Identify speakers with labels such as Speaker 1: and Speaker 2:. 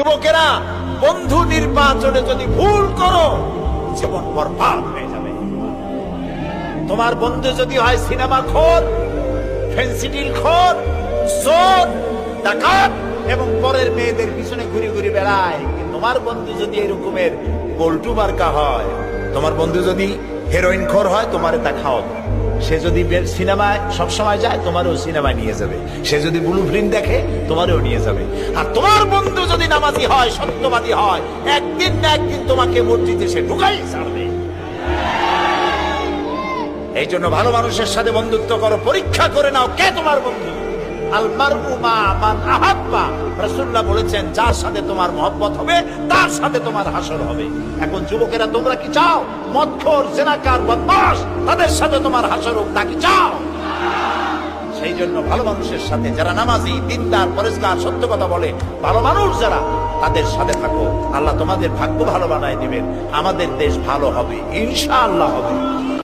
Speaker 1: যুবকেরা, বন্ধু নির্বাচনে যদি ভুল করো, জীবন বরবাদ হয়ে যাবে। তোমার বন্ধু যদি হয় সিনেমা খোর ফেন্সিডিল খোর চোর, ডাকাত এবং পরের মেয়েদের পিছনে ঘুরে ঘুরে বেড়ায় তোমার বন্ধু যদি এরকমের গোলটু মার্কা হয়, তোমার বন্ধু যদি হেরোইন খোর হয়, তোমারে তা খাওয়াবে সে যদি সিনেমায় সবসময় যায়, তোমারও সিনেমায় নিয়ে যাবে। সে যদি ব্লু ফিল্ম দেখে, তোমারও নিয়ে যাবে। আর তোমার বন্ধু যদি নামাজি হয়, সত্যবাদী হয়, একদিন না একদিন তোমাকে মসজিদে সে ঢুকাই ছাড়বে। এই জন্য ভালো মানুষের সাথে বন্ধুত্ব করো, পরীক্ষা করে নাও কে তোমার বন্ধু। বলেছেন, যার সাথে তোমার হবে, তার সাথে তোমার হাসর হবে। এখন যুবকেরা, তোমরা কি চাও? জেনাকার তাদের সাথে তোমার চাও? সেই জন্য ভালো মানুষের সাথে যারা নামাজি, দিনদার পরেশগার সত্য কথা বলে, ভালো মানুষ যারা, তাদের সাথে থাকো। আল্লাহ তোমাদের ভাগ্য ভালো বানায় দিবেন। আমাদের দেশ ভালো হবে, ইনশাআল্লাহ হবে।